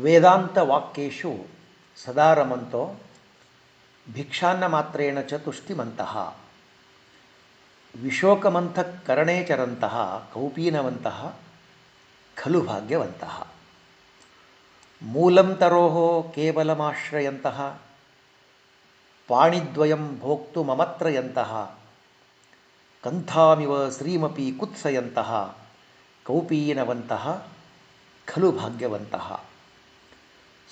ವೇದಾಂತವಾಕ್ಯೇಷು ಸದಾ ರಮಂತೋ ಭಿಕ್ಷಾನ್ನ ಮಾತ್ರೇಣ ಚ ತುಷ್ಟಿಮಂತಹ ವಿಶೋಕಮಂಥಃಕರಣೇ ಚರಂತಹ ಕೌಪೀನವಂತಹ, ಖಲು ಭಾಗ್ಯವಂತಹ. ಮೂಲಂ ತರೋಹೋ ಕೇವಲಮಾಶ್ರಯಂತಹ, ಪಾಣಿದ್ವಯಂ ಭೋಕ್ತು ಮಮತ್ರಯಂತಹ ಕಂಥಾಮಿವ ಶ್ರೀಮಪಿ ಕುತ್ಸಯಂತಹ, ಕೌಪೀನವಂತಹ, ಖಲು ಭಾಗ್ಯವಂತಹ.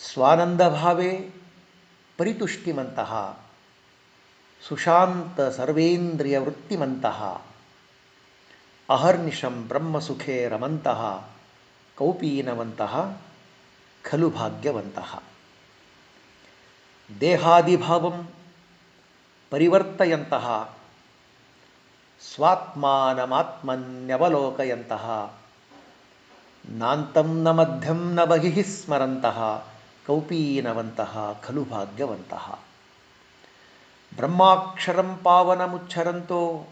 स्वानंद भावे परितुष्टिमंत स्वानन्दभावे परितुष्टिमन्तः, सुशान्तसर्वेन्द्रियवृत्तिमन्तः, अहर्निशं ब्रह्मसुखे रमंत कौपीनवंत खलु भाग्यवंत देहादिभावं परिवर्तयन्तः, स्वात्मानमात्मन्यवलोकयन्तः, नान्तं न मध्यम न बहिः स्मरन्तः। ಕೌಪೀನವಂತಹ ಖಲು ಭಾಗ್ಯವಂತಹ ಬ್ರಹ್ಮಾಕ್ಷರಂ ಪಾವನಮುಚ್ಛರಂತೋ,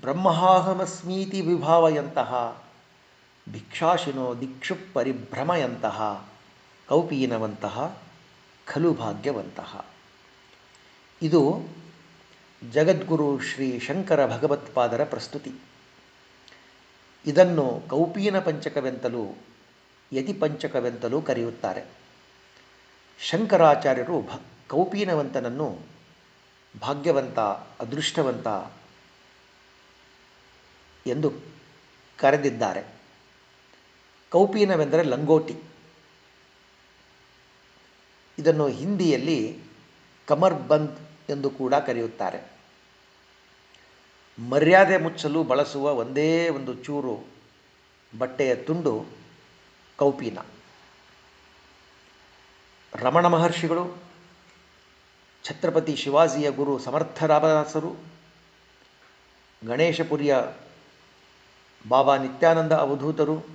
ಬ್ರಹ್ಮಹಾಹಮಸ್ಮೀತಿ ವಿಭಾವಯಂತಹ, ಭಿಕ್ಷಾಶಿನೋ ದಿಕ್ಷು ಪರಿಭ್ರಮಯಂತಹ ಕೌಪೀನವಂತಹ ಖಲು ಭಾಗ್ಯವಂತಹ ಇದು ಜಗದ್ಗುರು ಶ್ರೀ ಶಂಕರ ಭಗವತ್ಪಾದರ ಪ್ರಸ್ತುತಿ. ಇದನ್ನು ಕೌಪೀನ ಪಂಚಕವೆಂತಲೂ ಯತಿ ಪಂಚಕವೆಂತಲೂ ಕರೆಯುತ್ತಾರೆ. ಶಂಕರಾಚಾರ್ಯರು ಭ, ಕೌಪೀನವಂತನನ್ನು ಭಾಗ್ಯವಂತ, ಅದೃಷ್ಟವಂತ ಎಂದು ಕರೆದಿದ್ದಾರೆ. ಕೌಪೀನವೆಂದರೆ ಲಂಗೋಟಿ. ಇದನ್ನು ಹಿಂದಿಯಲ್ಲಿ ಕಮರ್ಬಂದ್ ಎಂದು ಕೂಡ ಕರೆಯುತ್ತಾರೆ. ಮರ್ಯಾದೆ ಮುಚ್ಚಲು ಬಳಸುವ ಒಂದೇ ಒಂದು ಚೂರು ಬಟ್ಟೆಯ ತುಂಡು ಕೌಪೀನ. ರಮಣ ಮಹರ್ಷಿಗಳು, ಛತ್ರಪತಿ ಶಿವಾಜಿಯ ಗುರು ಸಮರ್ಥ ರಾಮದಾಸರು ಗಣೇಶಪುರಿಯ ಬಾಬಾ ನಿತ್ಯಾನಂದ ಅವಧೂತರು,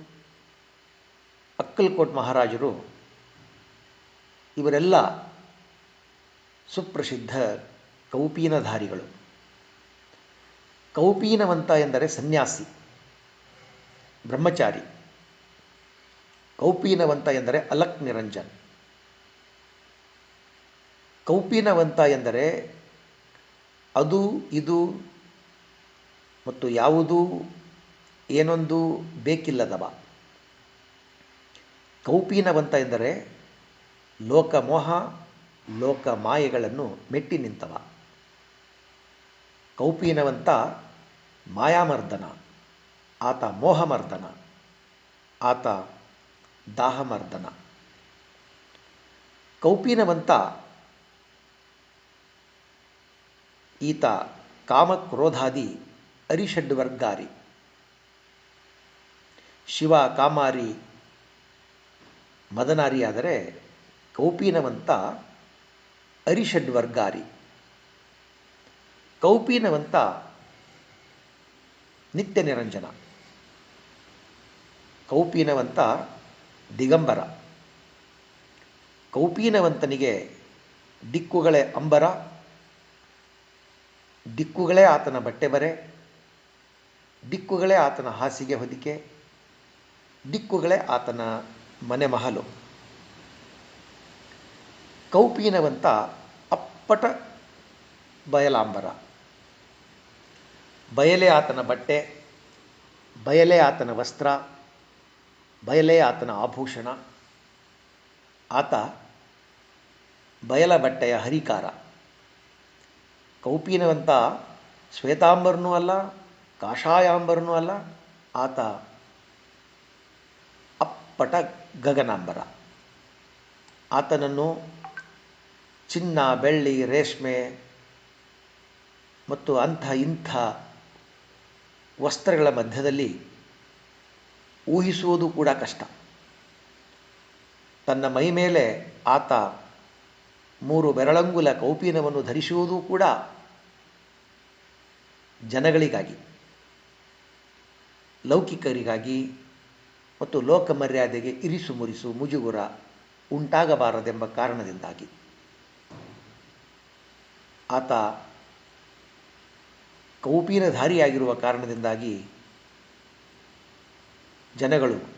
ಅಕ್ಕಲ್ಕೋಟ್ ಮಹಾರಾಜರು, ಇವರೆಲ್ಲ ಸುಪ್ರಸಿದ್ಧ ಕೌಪೀನಧಾರಿಗಳು. ಕೌಪೀನವಂತ ಎಂದರೆ ಸನ್ಯಾಸಿ, ಬ್ರಹ್ಮಚಾರಿ. ಕೌಪೀನವಂತ ಎಂದರೆ ಅಲಕ್ ನಿರಂಜನ್ ಕೌಪೀನವಂತ ಎಂದರೆ ಅದು, ಇದು ಮತ್ತು ಯಾವುದೂ ಏನೊಂದು ಬೇಕಿಲ್ಲದವ. ಕೌಪೀನವಂತ ಎಂದರೆ ಲೋಕಮೋಹ ಲೋಕ ಮಾಯೆಗಳನ್ನು ಮೆಟ್ಟಿ ನಿಂತವ. ಕೌಪೀನವಂತ ಮಾಯಾಮರ್ದನ, ಆತ ಮೋಹಮರ್ದನ, ಆತ ದಾಹಮರ್ದನ. ಕೌಪೀನವಂತ ಈತ ಕಾಮಕ್ರೋಧಾದಿ ಅರಿಷಡ್ವರ್ಗಾರಿ. ಶಿವ ಕಾಮಾರಿ ಮದನಾರಿಯಾದರೆ ಕೌಪೀನವಂತ ಅರಿಷಡ್ವರ್ಗಾರಿ. ಕೌಪೀನವಂತ ನಿತ್ಯ ನಿರಂಜನ. ಕೌಪೀನವಂತ ದಿಗಂಬರ. ಕೌಪೀನವಂತನಿಗೆ ದಿಕ್ಕುಗಳೇ ಅಂಬರ ದಿಕ್ಕುಗಳೇ ಆತನ ಬಟ್ಟೆ ಬರೆ, ದಿಕ್ಕುಗಳೇ ಆತನ ಹಾಸಿಗೆ ಹೊದಿಕೆ, ದಿಕ್ಕುಗಳೇ ಆತನ ಮನೆ ಮಹಲು. ಕೌಪೀನವಂತ ಅಪ್ಪಟ ಬಯಲಾಂಬರ. ಬಯಲೇ ಆತನ ಬಟ್ಟೆ, ಬಯಲೇ ಆತನ ವಸ್ತ್ರ, ಬಯಲೇ ಆತನ ಆಭೂಷಣ, ಆತ ಬಯಲ ಬಟ್ಟೆಯ ಹರಿಕಾರ. ಕೌಪೀನವಂತ ಶ್ವೇತಾಂಬರನೂ ಅಲ್ಲ, ಕಾಷಾಯಾಂಬರನೂ ಅಲ್ಲ, ಆತ ಅಪ್ಪಟ ಗಗನಾಂಬರ. ಆತನನ್ನು ಚಿನ್ನ, ಬೆಳ್ಳಿ, ರೇಷ್ಮೆ ಮತ್ತು ಅಂಥ ಇಂಥ ವಸ್ತ್ರಗಳ ಮಧ್ಯದಲ್ಲಿ ಊಹಿಸುವುದು ಕೂಡ ಕಷ್ಟ. ತನ್ನ ಮೈ ಮೇಲೆ ಆತ ಮೂರು ಬೆರಳಂಗುಲ ಕೌಪೀನವನ್ನು ಧರಿಸುವುದೂ ಕೂಡ ಜನಗಳಿಗಾಗಿ, ಲೌಕಿಕರಿಗಾಗಿ ಮತ್ತು ಲೋಕ ಮರ್ಯಾದೆಗೆ ಇರಿಸು ಮುರಿಸು ಮುಜುಗುರ ಉಂಟಾಗಬಾರದೆಂಬ ಕಾರಣದಿಂದಾಗಿ. ಆತ ಕೌಪೀನಧಾರಿಯಾಗಿರುವ ಕಾರಣದಿಂದಾಗಿ ಜನಗಳು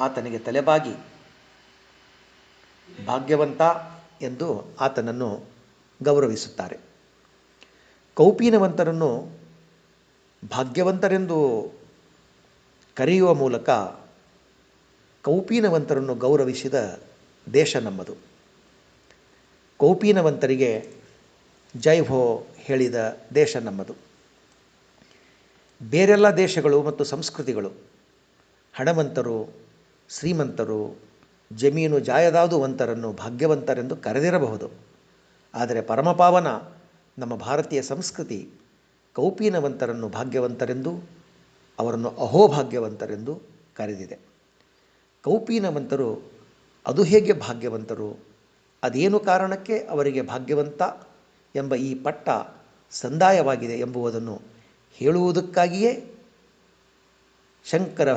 ಆತನಿಗೆ ತಲೆಬಾಗಿ ಭಾಗ್ಯವಂತ ಎಂದು ಆತನನ್ನು ಗೌರವಿಸುತ್ತಾರೆ. ಕೌಪೀನವಂತರನ್ನು ಭಾಗ್ಯವಂತರೆಂದು ಕರೆಯುವ ಮೂಲಕ ಕೌಪೀನವಂತರನ್ನು ಗೌರವಿಸಿದ ದೇಶ ನಮ್ಮದು. ಕೌಪೀನವಂತರಿಗೆ ಜೈ ಹೋ ಹೇಳಿದ ದೇಶ ನಮ್ಮದು. ಬೇರೆಲ್ಲ ದೇಶಗಳು ಮತ್ತು ಸಂಸ್ಕೃತಿಗಳು, ಹಣವಂತರು, ಶ್ರೀಮಂತರು, ಜಮೀನು ಜಾಯದಾದುವಂತರನ್ನು ಭಾಗ್ಯವಂತರೆಂದು ಕರೆದಿರಬಹುದು. ಆದರೆ ಪರಮಪಾವನ ನಮ್ಮ ಭಾರತೀಯ ಸಂಸ್ಕೃತಿ ಕೌಪೀನವಂತರನ್ನು ಭಾಗ್ಯವಂತರೆಂದು, ಅವರನ್ನು ಅಹೋಭಾಗ್ಯವಂತರೆಂದು ಕರೆದಿದೆ. ಕೌಪೀನವಂತರು ಅದು ಹೇಗೆ ಭಾಗ್ಯವಂತರು? ಅದೇನು ಕಾರಣಕ್ಕೆ ಅವರಿಗೆ ಭಾಗ್ಯವಂತ ಎಂಬ ಈ ಪಟ್ಟ ಸಂದಾಯವಾಗಿದೆ ಎಂಬುವುದನ್ನು ಹೇಳುವುದಕ್ಕಾಗಿಯೇ ಶಂಕರ